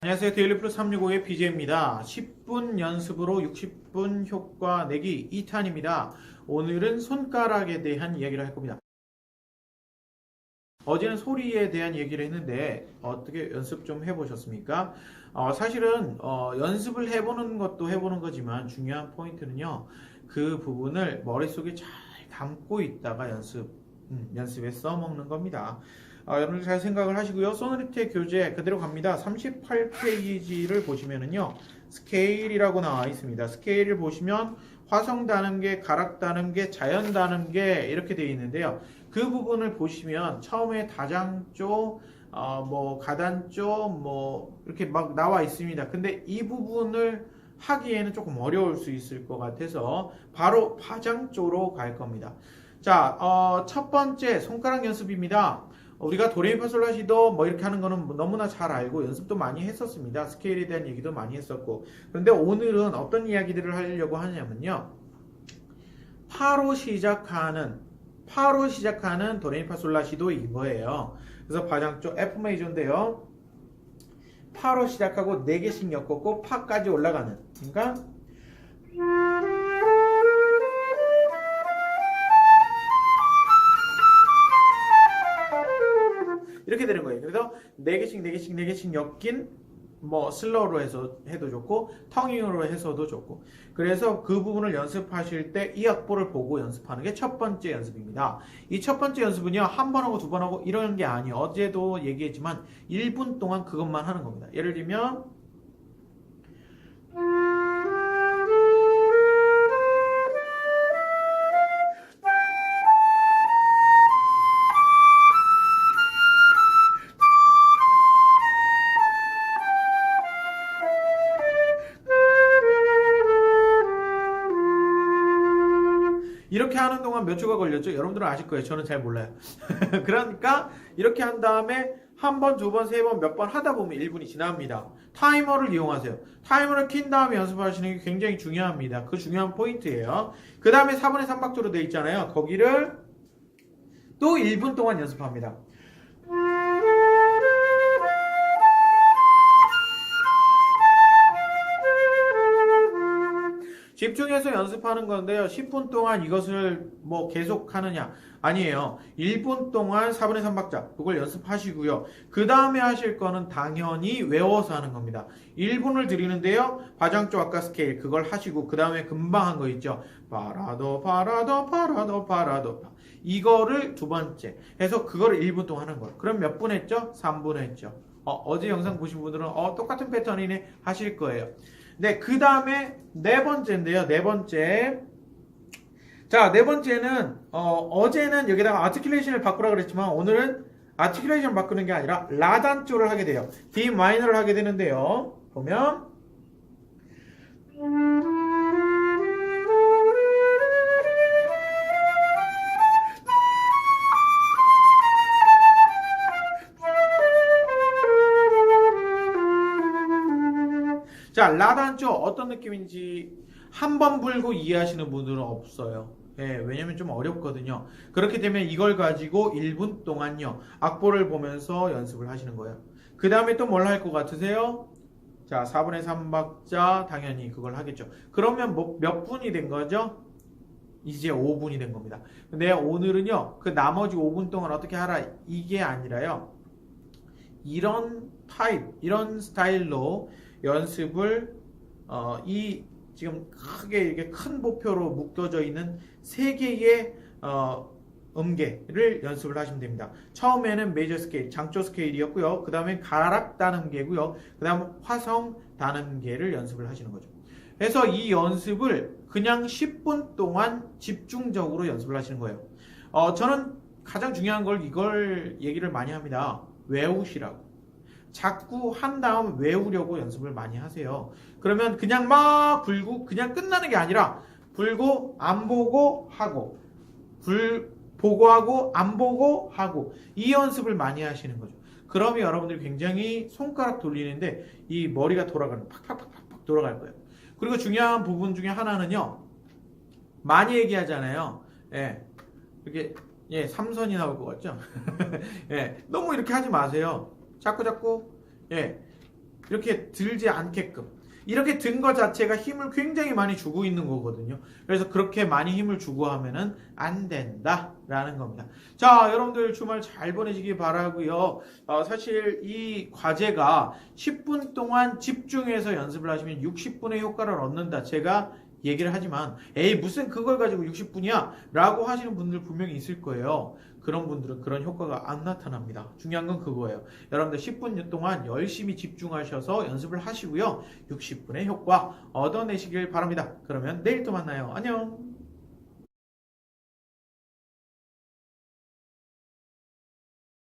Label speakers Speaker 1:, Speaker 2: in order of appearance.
Speaker 1: 안녕하세요. 데일리 플러스 365의 BJ입니다. 10분 연습으로 60분 효과 내기 2탄입니다. 오늘은 손가락에 대한 이야기를 할 겁니다. 어제는 소리에 대한 얘기를 했는데 어떻게 연습 좀 해보셨습니까? 어, 사실은 어, 연습을 해보는 것도 해보는 거지만 중요한 포인트는요. 그 부분을 머릿속에 잘 담고 있다가 연습, 음, 연습에 써먹는 겁니다. 아, 여러분들 잘 생각을 하시고요. 소노리트의 교재 그대로 갑니다. 38페이지를 보시면은요. 스케일이라고 나와 있습니다. 스케일을 보시면 화성 다는게, 가락 다는게, 자연 다는게 이렇게 되어 있는데요. 그 부분을 보시면 처음에 다장조, 어, 뭐 가단조, 뭐 이렇게 막 나와 있습니다. 근데 이 부분을 하기에는 조금 어려울 수 있을 것 같아서 바로 파장조로 갈 겁니다. 자, 어, 첫 번째 손가락 연습입니다. 우리가 도레미파솔라시도 뭐 이렇게 하는 거는 너무나 잘 알고 연습도 많이 했었습니다. 스케일에 대한 얘기도 많이 했었고. 그런데 오늘은 어떤 이야기들을 하려고 하냐면요. 파로 시작하는 파로 시작하는 도레미파솔라시도 이거예요. 그래서 파장조 F 메이저인데요. 파로 시작하고 4개씩 엮었고 파까지 올라가는. 그러니까 이렇게 되는 거예요. 그래서 4개씩 4개씩 4개씩 엮인 뭐 슬로우로 해서 해도 좋고 텅잉으로 해서도 좋고 그래서 그 부분을 연습하실 때 이 악보를 보고 연습하는 게 첫 번째 연습입니다. 이 첫 번째 연습은요 한 번 하고 두 번 하고 이런 게 아니에요. 어제도 얘기했지만 1분 동안 그것만 하는 겁니다. 예를 들면 이렇게 하는 동안 몇 초가 걸렸죠? 여러분들은 아실 거예요. 저는 잘 몰라요. 그러니까 이렇게 한 다음에 한 번, 두 번, 세 번, 몇 번 하다 보면 1분이 지납니다. 타이머를 이용하세요. 타이머를 킨 다음에 연습하시는 게 굉장히 중요합니다. 그 중요한 포인트예요. 그 다음에 4분의 3박조로 되어 있잖아요. 거기를 또 1분 동안 연습합니다. 집중해서 연습하는 건데요. 10분 동안 이것을 뭐 계속 하느냐? 아니에요. 1분 동안 4분의 3박자. 그걸 연습하시고요. 그 다음에 하실 거는 당연히 외워서 하는 겁니다. 1분을 드리는데요. 과장조 아까 스케일 그걸 하시고 그 다음에 금방 한 거 있죠. 파라도 파라도 파라도 파라도 파. 이거를 두 번째 해서 그거를 1분 동안 하는 거예요. 그럼 몇 분 했죠? 3분 했죠. 어, 제 영상 보신 분들은 어, 똑같은 패턴이네 하실 거예요. 네, 그 다음에 네 번째인데요. 네 번째. 자, 네 번째는, 어, 제는 여기다가 아티큘레이션을 바꾸라 그랬지만, 오늘은 아티큘레이션 바꾸는 게 아니라, 라단조를 하게 돼요. D 마이너를 하게 되는데요. 보면, 자, 라단조 어떤 느낌인지 한 번 불고 이해하시는 분들은 없어요. 예, 왜냐면 좀 어렵거든요. 그렇기 때문에 이걸 가지고 1분 동안요, 악보를 보면서 연습을 하시는 거예요. 그 다음에 또 뭘 할 것 같으세요? 자, 4분의 3박자, 당연히 그걸 하겠죠. 그러면 뭐, 몇 분이 된 거죠? 이제 5분이 된 겁니다. 근데 오늘은요, 그 나머지 5분 동안 어떻게 하라, 이게 아니라요, 이런 타입, 이런 스타일로 연습을 어, 이 지금 크게 이렇게 큰 보표로 묶여져 있는 세 개의 어, 음계를 연습을 하시면 됩니다. 처음에는 메이저 스케일, 장조 스케일이었고요. 그 다음에 가락 단음계고요. 그 다음 화성 단음계를 연습을 하시는 거죠. 그래서 이 연습을 그냥 10분 동안 집중적으로 연습을 하시는 거예요. 어, 저는 가장 중요한 걸 이걸 얘기를 많이 합니다. 외우시라고. 자꾸 한 다음 외우려고 연습을 많이 하세요. 그러면 그냥 막 불고 그냥 끝나는 게 아니라 불고 안 보고 하고 불 보고 하고 안 보고 하고 이 연습을 많이 하시는 거죠. 그러면 여러분들이 굉장히 손가락 돌리는데 이 머리가 돌아가는 팍팍팍팍 돌아갈 거예요. 그리고 중요한 부분 중에 하나는요. 많이 얘기하잖아요. 예. 이렇게 예, 삼선이 나올 것 같죠? 예. 너무 이렇게 하지 마세요. 자꾸 자꾸 예 이렇게 들지 않게끔 이렇게 든거 자체가 힘을 굉장히 많이 주고 있는 거거든요. 그래서 그렇게 많이 힘을 주고 하면은 안 된다라는 겁니다. 자, 여러분들 주말 잘 보내시기 바라고요. 어, 사실 이 과제가 10분 동안 집중해서 연습을 하시면 60분의 효과를 얻는다. 제가 얘기를 하지만 에이 무슨 그걸 가지고 60분이야 라고 하시는 분들 분명히 있을 거예요. 그런 분들은 그런 효과가 안 나타납니다. 중요한 건 그거예요. 여러분들 10분 동안 열심히 집중하셔서 연습을 하시고요. 60분의 효과 얻어내시길 바랍니다. 그러면 내일 또 만나요. 안녕.